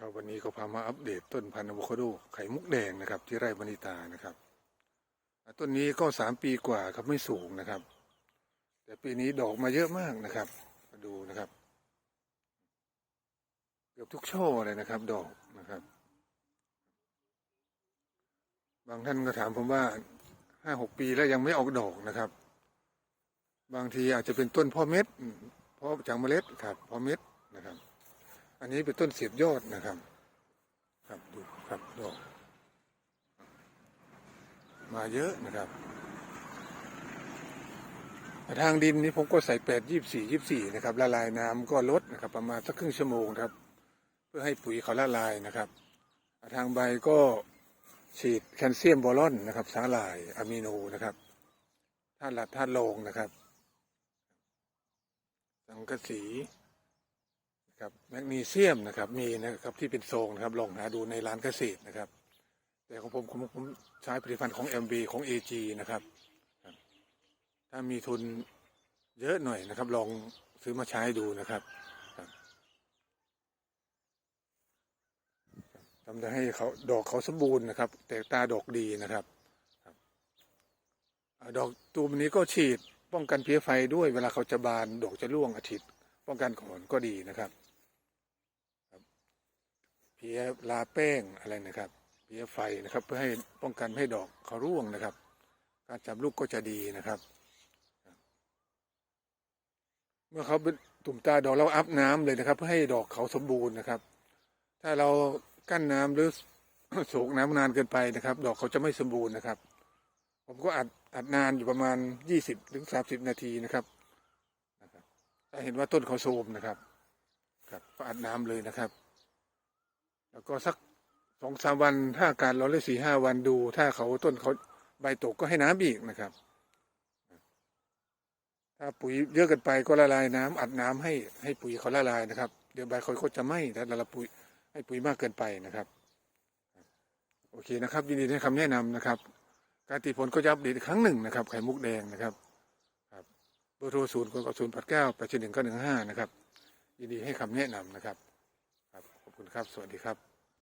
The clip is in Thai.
ครับวันนี้ก็พามาอัปเดตต้นพันธุ์อะโวคาโดไข่มุกแดงนะครับ ที่ไร่บานิตานะครับต้นนี้ก็สามปีกว่าครับไม่สูงนะครับ แต่ปีนี้ดอกมาเยอะมากนะครับ มาดูนะครับ เกือบทุกช่อเลยนะครับ ดอกนะครับ บางท่านก็ถามผมว่าห้าหกปีแล้วยังไม่ออกดอกนะครับ บางทีอาจจะเป็นต้นพ่อเม็ดพาะจากเมล็ดครับพ่อเม็ดนะครับ อันนี้เป็นต้นเสียบยอดนะครับ ครับดูครับดอกมาเยอะนะครับทางดินนี้ผมก็ใส่แปดยี่สี่ยี่สี่นะครับ ละลายน้ำก็ลดนะครับ ประมาณสักครึ่งชั่วโมงครับ เพื่อให้ปุ๋ยเขาละลายนะครับทางใบก็ฉีดแคลเซียมบอลอนนะครับสาหร่ายอะมิโนนะครับธาตุหลักธาตุโลงนะครับสังกะสี ครับแมกนีเซียมนะครับมีนะครับที่เป็นโซงนะครับลองหาดูในร้านเกษตรนะครับ แต่ของผมผมผมใช้ผลิตภัณฑ์ของ MB ของ AG นะครับ ถ้ามีทุนเยอะหน่อยนะครับ ลองซื้อมาใช้ดูนะครับทำให้เขาดอกเขาสมบูรณ์นะครับ แตกตาดอกดีนะครับดอกตูมนี้ก็ฉีดป้องกันเพี้ยไฟด้วยเวลาเขาจะบานดอกจะร่วงอาทิตย์ ป้องกันก่อนก็ดีนะครับ พี้ยลาแป้งอะไรนะครับเพี้ยไฟนะครับ เพื่อให้ป้องกันไม่ให้ดอกเขาร่วงนะครับ การจับลูกก็จะดีนะครับ เมื่อเขาเป็นตุ่มตาดอกเราอัพน้ำเลยนะครับ เพื่อให้ดอกเขาสมบูรณ์นะครับ ถ้าเรากั้นน้ำหรือสูงน้ำนานเกินไปนะครับ ดอกเขาจะไม่สมบูรณ์นะครับ ผมก็อัดอัดนานอยู่ประมาณยี่สิบถึงสามสิบนาทีนะครับถ้าเห็นว่าต้นเขาโทรมนะครับ ครับก็อัดน้ำเลยนะครับ แล้วก็สักสองสามวันถ้าอาการ้อนเลยสี่ห้าวันดู ถ้าเขาต้นเขาใบตกก็ให้น้ำอีกนะครับ ถ้าปุ๋ยเยอะเกินไปก็ละลายน้ำอัดน้ำให้ให้ปุ๋ยเขาละลายนะครับ เดี๋ยวใบเขาก็จะไหม้ถ้าเราปุ๋ยให้ปุ๋ยมากเกินไปนะครับ โอเคนะครับ ยินดีให้คำแนะนำนะครับ การติผลก็จะอัปเดตอีครั้งหนึ่งนะครับ ไข่มุกแดงนะครับครับเบอร์โทรศูนย์ก็ศูนย์แปดเก้าแปดเจ็ดหนึ่งเก้าหนึ่งห้านะครับ ยินดีให้คำแนะนำนะครับ ครับขอบคุณครับ สวัสดีครับ